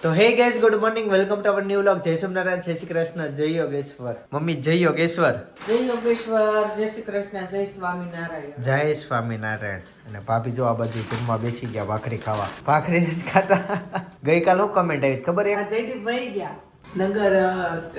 તો hey guys good morning welcome to our new vlog જય સોમનારાયણ જય શ્રી કૃષ્ણ જય યોગેશ્વર મમ્મી જય યોગેશ્વર જય યોગેશ્વર જય શ્રી કૃષ્ણ જય સ્વામિનારાયણ જય સ્વામિનારાયણ અને ભાભી જો આ બાજુ જમવા બેસી ગયા ભાખરી ખાવા. ભાખરી ખાતા. ગઈકાલ હું કમેન્ટ આવી ખબર એ જયદીપ વહી ગયા. નગર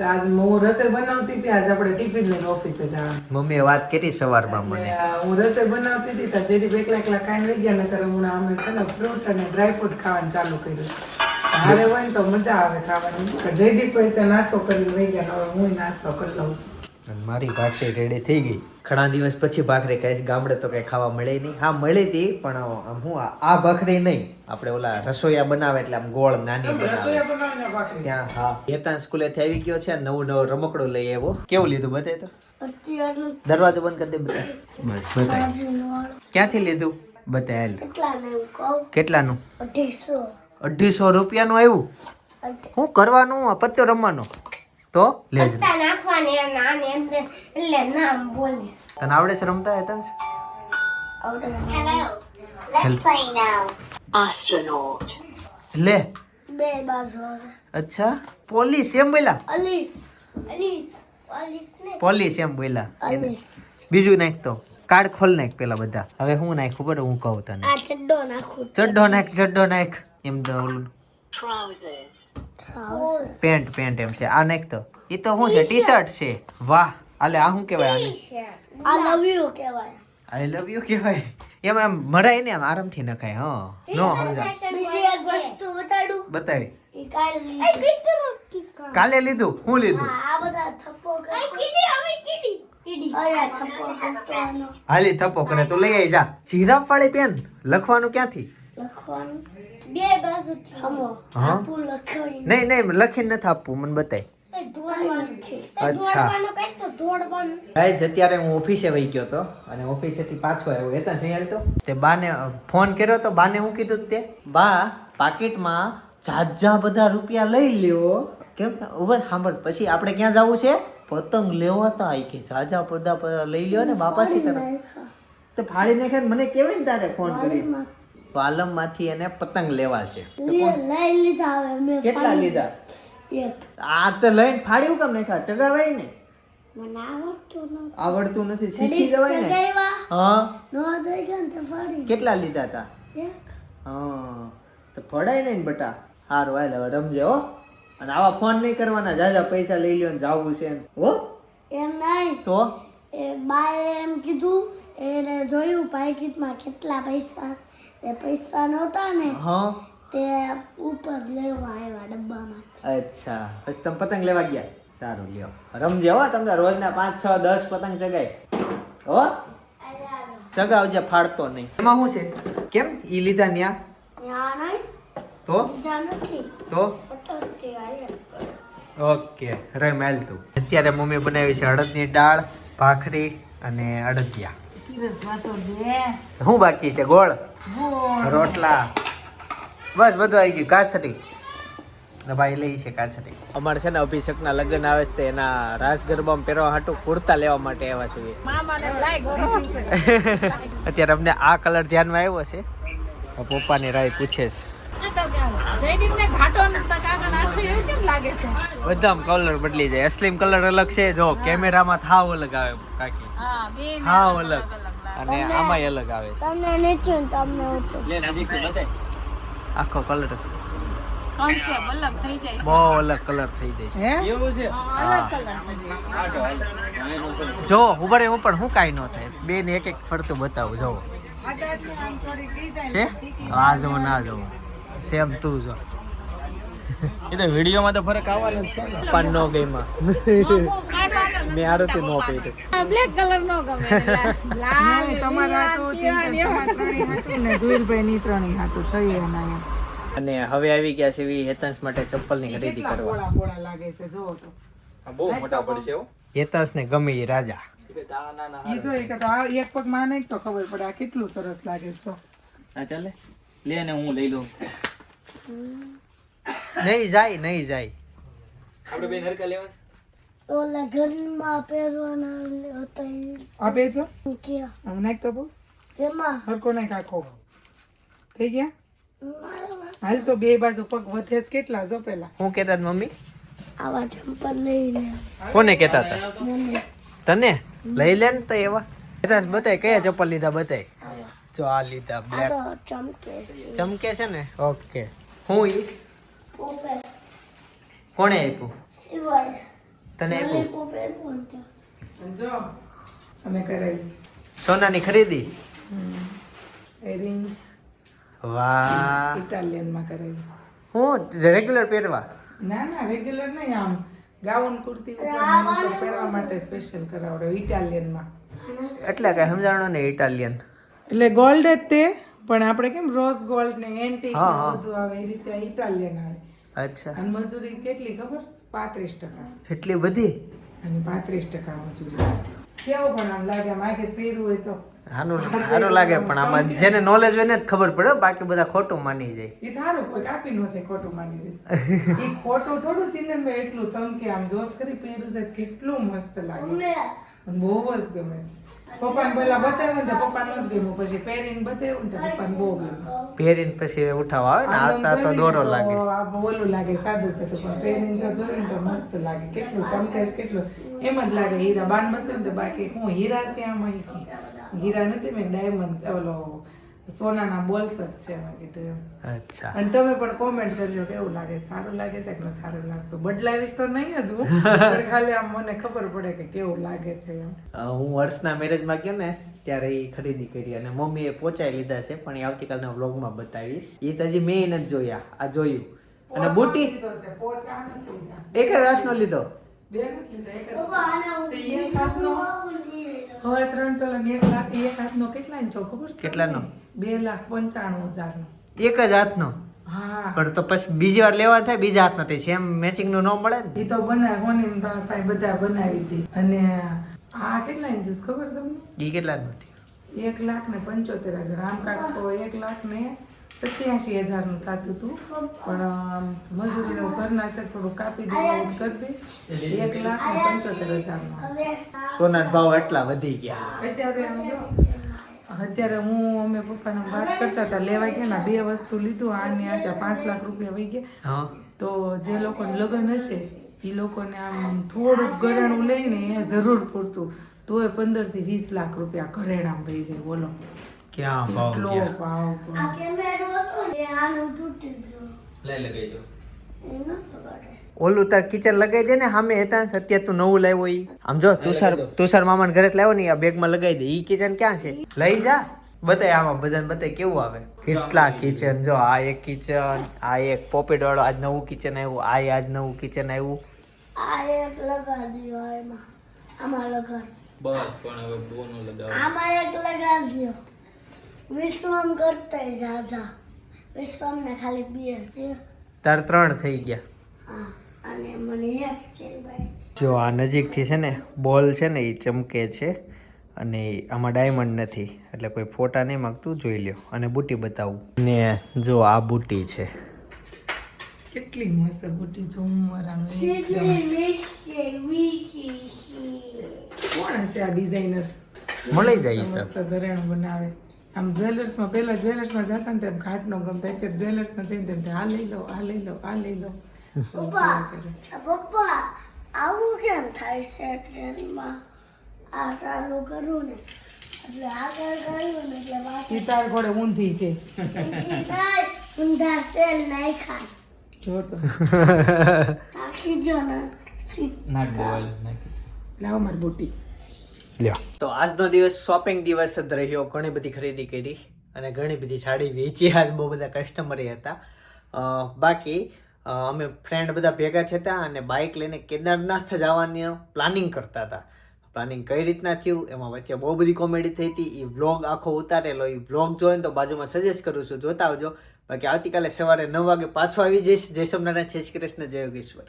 આજ હું રસોઈ બનાવતી હતી આજ આપણે ટિફિન લઈને ઓફિસે જવાનું. મમ્મીએ વાત કરી સવારમાં મને. હું રસોઈ બનાવતી હતી ત્યાં જયદીપ એકલા એકલા કાંઈ વહી ગયા નકર હમણાં અમે છે ને ફ્રૂટ અને ડ્રાય ફ્રૂટ ખાવાનું ચાલુ કર્યું. હારે હોય ને તો મજા આવે ખાવાની. જયદીપ ભાઈ તો નાસ્તો કરી લઈ ગયા હવે હું નાસ્તો કરી લઉં છું. મારી ભાખરી રેડી થઈ ગઈ. ઘણા દિવસ પછી ભાખરી કહીશ ગામડે તો કઈ ખાવા મળે નહીં. હા મળી હતી પણ આમ હું આ- ભાખરી નહીં. આપણે ઓલા રસોઈયા બનાવે એટલે આમ ગોળ નાની બનાવે. રસોઈ બનાવીને ભાખરી. ત્યાં હા. હેતાન સ્કૂલેથી આવી ગયો છે નવું નવું રમકડું લઈ આવ્યો. કેવું લીધું બતાય તો? દરવાજો બંધ કરી દે બતાય બસ બતાય ક્યાંથી લીધું? બતાય કેટલાનું? અઢીસો. રૂપિયાનું આવ્યું? હું કરવાનું આ પત્તો રમવાનો. તો લેજ તને આવડે છે રમતા હેતાંશ લે. બે બાજુ અચ્છા પોલીસ એમ બોલા પોલીસ એમ બોલા બીજું નાખ તો. કાર્ડ ખોલ નાખ પેલા બધા. હવે હું નાખું ખબર હું કહું તને. ચડ્ડો નાખ. ચડ્ડો નાખ ચડ્ડો નાખ. એમ પેન્ટ પેન્ટ એમ છે. આ નાખ તો. એ તો શું છે? ટી શર્ટ છે. વાહ. આલે આ શું કહેવાય આને? આઈ લવ યુ કહેવાય. આઈ લવ યુ કહેવાય. એમ આમ મરાય ને આમ આરામથી નખાય હા. નો સમજા બીજી એક વસ્તુ બતાડું. બતાવી. કાલે કાલે લીધું? હું લીધું? આ બધા થપ્પો કરે. કીડી હવે કીડી. હાલી થપ્પો કરે. તો લઈ આવી જા. જીરાફ વાળી પેન લખવાનું ક્યાંથી? લખવાનું. બે બાજુ હા? નહીં નહીં લખીને નથી આપવું મને બતાય. એ ધોડવાનું છે અચ્છા. ગાઈઝ અત્યારે હું ઓફિસે વહી ગયો હતો અને ઓફિસેથી પાછો આવ્યો. એ તો તે બાને ફોન કર્યો તો બાને હું કીધું તે? બા પાકીટમાં જાજા બધા રૂપિયા લઈ લ્યો. કેમ ઉભર સાંભળ પછી આપણે ક્યાં જવું છે? પતંગ લેવાતા આઈ કે જાજા બધા લઈ લ્યો ને બાપાસી તરફ તો ફાડી નાખે મને કેવી ને તારે ફોન કરી. પાલમમાંથી એને પતંગ લેવા છે લે લીધા હવે મેં કેટલા લીધા? આ તો લઈને ફાડ્યું કેમ ને ખા ચગાવાય ને આવડતું નથી આવડતું નથી. શીખી જવાય ને? હા. તે કેટલા લીધા એક. હા. તો ફડાય ને બટા? હારું હાલ હવે રમજે હો. અને આવા ફોન નહીં કરવાના. જાજા પૈસા લઈ લ્યો ને જાવું છે એમ. હો? એમ નહીં. તો? એ બાએ એમ કીધું એને જોયું પાકીટમાં કેટલા પૈસા છે. એ પૈસા નહોતા ને હા. તે ઉપર લેવા આવ્યા ડબ્બામાં. અચ્છા. પછી તમે પતંગ લેવા ગયા? સારું લ્યો. રમજે હો તમને રોજના પાંચ છ દસ પતંગ ચગાય. હો? ચગાવજે ફાડતો નહીં. એમાં શું છે? કેમ? ઈ લીધા ન્યા? તો? તો? ઓકે રમ હાલ તું. અત્યારે મમ્મી બનાવી છે અડદની દાળ ભાખરી અને અડદિયા. શું બાકી છે? ગોળ? ગોળ. રોટલા? બસ બધું આવી ગયું. કાસરી? ભાઈ લઈ છે કાસરી. અમારે છે ને અભિષેકના લગ્ન આવે છે તે એના રાસ ગરબામાં પહેરવા હાટું કુર્તા લેવા માટે આવ્યા છીએ. ઘણો. અત્યારે અમને આ કલર ધ્યાનમાં આવ્યો છે. તો પપ્પાની રાય પૂછે છે. છે? બધામાં કલર બદલી જાય. અસલીમ કલર અલગ છે. જો કેમેરામાં થાવ અલગ આવે કાકી. હા અલગ અને આમાંય અલગ આવે છે તમને નીચું તમને ઊંચું આખો કલર કોન્સેપ્ટ અલગ થઈ જાય બહુ અલગ કલર થઈ જાય છે એવું છે અલગ કલર જો ઊભા હું પણ હું કાંઈ ન થાય બે ને એક એક ફરતું બતાવું જો આમ છે આ જો ના જો સેમ ટુ જો એ તો વિડીયોમાં તો ફરક આવવાનો જ છે ને મેં આરતી નો પેટ બ્લેક કલર નો ગમે લાલ તમારા હાટું ત્રણેય ને જુએલભાઈ ની ત્રણેય હાટું જોઈએ એના એમ. અને હવે આવી ગયા છે એવી હેતાંશ માટે ચપ્પલની ખરીદી કરવા. પોળા પોળા લાગે છે જો તો. આ બહુ મોટા પડશે હો. હેતાંશ ને ગમે એ રાજા. ના ના એ જો એક તો આ એક પગમાં નહીં તો ખબર પડે આ કેટલું સરસ લાગે છે. આ ચાલે. લે ને હું લઈ લઉં. નહીં જાય નહીં જાય. આપણે બેન હરકા લેવા ઓલા ઘરમાં પહેરવાના હતા આ બે જો ક્યાં આમ નાખ તો બહુ તેમાં હરકો નાખ આખો. થઈ ગયા? હાલ તો બે બાજુ પગ વધે કેટલા? જો પેલા. હું કહેતા મમ્મી? આવા ચંપલ લઈને કોને કહેતા હતા? તને? લઈ લે ને તો એવા. કહેતા બતાય કયા ચપ્પલ લીધા બતાય જો આ લીધા બ્લેક ચમકે છે. ચમકે છે ને? ઓકે. હું ઈ? ઉપર. કોણે આપ્યું? તને જો. અમે કરાવી. સોનાની ખરીદી? એરિંગ્સ વાહ. ઇટાલિયનમાં કરાવી. હું? રેગ્યુલર પહેરવા? ના ના રેગ્યુલર નહીં આમ. ગાઉન કુર્તી પહેરવા માટે સ્પેશિયલ કરાવડે ઇટાલિયનમાં. એટલે કઈ સમજાણો ને ઇટાલિયન. એટલે ગોલ્ડ જ તે પણ આપણે કેમ રોઝ ગોલ્ડ ને એન્ટિક. બધું આવે એ રીતે ઇટાલિયન આવે. અચ્છા. અને મજૂરી કેટલી ખબર? પાંત્રીસ ટકા. એટલી બધી? અને પાંત્રીસ ટકા મજૂરી. કેવું પણ આમ લાગે માગે આગે હોય તો. સારું સારું લાગે પણ આમાં જેને નોલેજ હોય ને જ ખબર પડે બાકી બધા ખોટું માની જાય. એ તારું કોઈ કાપી નો છે ખોટું માની જાય. એ ખોટું થોડું ચિંતન એટલું ચમકે આમ જોત કરી પહેરું છે કેટલું મસ્ત લાગે. બહુ જ ગમે પપ્પાને પેલા બતાવ્યું ને પપ્પાને નથી ગમ્યું. પછી પહેરીને બતાવ્યું ને પપ્પાને બહુ ગમ્યું. પહેરીને પછી ઉઠાવવા આવે ને આવતા તો દોરો લાગે. ઓલું લાગે સાદું સાદું પણ પહેરીને જો જોયું ને તો મસ્ત લાગે. કેટલું ચમકે કેટલું એમ જ લાગે. હીરા બાન બતાવ્યું ને બાકી હું હીરા છે આમાં હીરા નથી મેં ડાયમંડ ઓલો સોનાના બોલ્સ જ છે મેં કીધું એમ. અચ્છા. અને તમે પણ કોમેન્ટ કરજો કેવું લાગે? સારું લાગે છે કે નથી સારું લાગતું? બદલાવીશ તો નહીં જ હું. ખાલી આમ મને ખબર પડે કે કેવું લાગે છે એમ. હું વર્ષના મેરેજમાં ગયો ને ત્યારે એ ખરીદી કરી અને મમ્મીએ પહોંચાઈ લીધા છે પણ એ આવતીકાલના વ્લોગમાં બતાવીશ. એ તો હજી મેં નથી જોયા આ જોયું. અને બુટી. એક જ રાતનો લીધો? બે નથી લીધો એક જ. પપ્પા આના તો એક હાથનો હવે ત્રણ તોલા ને એક લાખ એક હાથનો કેટલા છો ખબર છે કેટલાનો? બે લાખ પંચાણું હજાર નો એક જ હાથનો? હા. પણ તો પછી બીજી વાર લેવા થાય બીજા હાથનો નથી સેમ મેચિંગનું ન મળે ને? એ તો બનાવ કોની પાસે બધા બનાવી દી. અને આ કેટલા ઇંચ ખબર તમને? એ કેટલા નથી એક લાખ ને પંચોતેર હજાર. આમ કાંક તો એક લાખ ને સત્યાસી હજારનું થતું હતું. પણ મજૂરીનો ઘરના છે થોડું કાપી દેવું કરી દે. એક લાખ ને પંચોતેર હજારનું હવે સોનાના ભાવ એટલા વધી ગયા. અત્યારે અત્યારે હું અમે પપ્પાને વાત કરતા હતા લેવા ગયા ને બે વસ્તુ લીધું આની આ પાંચ લાખ રૂપિયા વહી ગયા. તો જે લોકોને લગ્ન હશે એ લોકોને આમ થોડુંક ઘરેણું લઈને એ જરૂર પૂરતું. તોય પંદરથી વીસ લાખ રૂપિયા ઘરેણામાં થઈ જાય બોલો. ક્યાં ભાવ કેટલો ભાવ આ કેમેરો હતો ને આનું તૂટી ગયું. લઈ લગાઈ દો ઓલું તાર કિચન લગાઈ દે ને સામે હતા અત્યારે તું નવું લાવ્યો ઈ. આમ જો તુષાર તુષાર મામાને ઘરે લાવ્યો ને આ બેગમાં લગાઈ દે. ઈ કિચન ક્યાં છે? લઈ જા. બતાય આમાં બધાને બતાય કેવું આવે. કેટલા કિચન જો આ એક કિચન આ એક પોપેટ વાળો આજ નવું કિચન આવ્યું આ આજ નવું કિચન આવ્યું. આ એક લગાડ્યો એમાં. આમાં લગાડ. બસ પણ હવે બોનો લગાડ. આમાં એક લગાડ્યો. વિશ્વમ કરતા જાજા. વિશ્વમ ને ખાલી બે છે. તાર ત્રણ થઈ ગયા. હા અને મને એક છે ભાઈ. જો આ નજીકથી છે ને બોલ છે ને એ ચમકે છે. અને આમાં ડાયમંડ નથી એટલે કોઈ ફોટા નહીં માગતું જોઈ લ્યો. અને બુટી બતાવું. ને જો આ બુટી છે. કેટલી મસ્ત બુટી કોણ હશે આ ડિઝાઇનર મળી જાય તો. મસ્ત ઘરેણું બનાવે. આમ જ્વેલર્સમાં પહેલા જ્વેલર્સમાં જતા ને તેમ ઘાટનો ગમતા અત્યારે જ્વેલર્સમાં જઈને તેમ આ લઈ લો આ લઈ લો આ લઈ લો. પપ્પા આવું કેમ થાય છે ટ્રેનમાં? આ ચાલુ કરું ને એટલે આગળ કર્યું ને એટલે પાછું ઘોડે ઊંધી છે. થાય ઊંધા સેલ નાખ્યા જો તો. નાખી દો ને લાવો મારી બુટી. લ્યો. તો આજનો દિવસ શોપિંગ દિવસ જ રહ્યો. ઘણી બધી ખરીદી કરી અને ઘણી બધી સાડી વેચી. આજ બહુ બધા કસ્ટમરે હતા. બાકી અમે ફ્રેન્ડ બધા ભેગા થયા અને બાઇક લઈને કેદારનાથ જવાની પ્લાનિંગ કરતા હતા. પ્લાનિંગ કઈ રીતના થયું? એમાં વચ્ચે બહુ બધી કોમેડી થઈ હતી. એ વ્લોગ આખો ઉતારેલો. એ વ્લોગ જોઈને તો બાજુમાં સજેસ્ટ કરું છું, જોતા આવજો. બાકી આવતીકાલે સવારે નવ વાગે પાછો આવી જઈશ. જય સોમનારાયણ જય શ્રી કૃષ્ણ, જય યોગેશ્વર.